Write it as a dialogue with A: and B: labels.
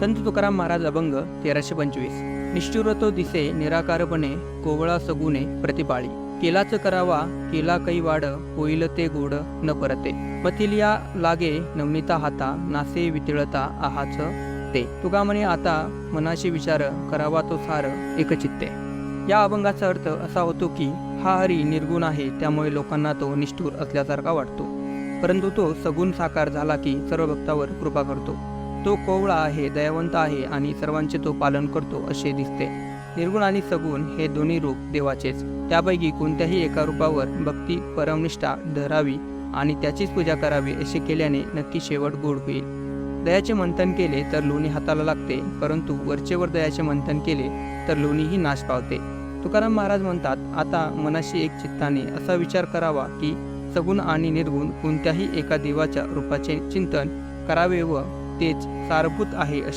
A: संत तुकाराम महाराज अभंग तेराशे पंचवीस. निष्ठुर तो दिसे निराकारपणे कोवळा सगुणे प्रतिपाळी. केलाच करावा केला कै वाड होईल ते गोड न परते. पथिलिया लागे नवनीता हाता नासे वितळता आहाच ते. तुका म्हणे आता मनाशी विचार करावा तो सार एकचित्ते. या अभंगाचा अर्थ असा होतो की हा हरी निर्गुण आहे त्यामुळे लोकांना तो निष्ठुर असल्यासारखा वाटतो. परंतु तो सगुण साकार झाला की सर्व भक्तावर कृपा करतो. तो कोवळा आहे दयावंत आहे आणि सर्वांचे तो पालन करतो असे दिसते. निर्गुण आणि सगुण हे दोन्ही रूप देवाचेच. त्यापैकी कोणत्याही एका रूपावर भक्ती परमनिष्ठा धरावी आणि त्याचीच पूजा करावी असे केल्याने नक्की शेवट गोड होईल. दयाचे मंथन केले तर लोणी हाताला लागते परंतु वरचेवर दयाचे मंथन केले तर लोणीही नाश पावते. तुकाराम महाराज म्हणतात आता मनाशी एक चित्ताने असा विचार करावा की सगुण आणि निर्गुण कोणत्याही एका देवाच्या रूपाचे चिंतन करावे व तेच सारभूत आहे असे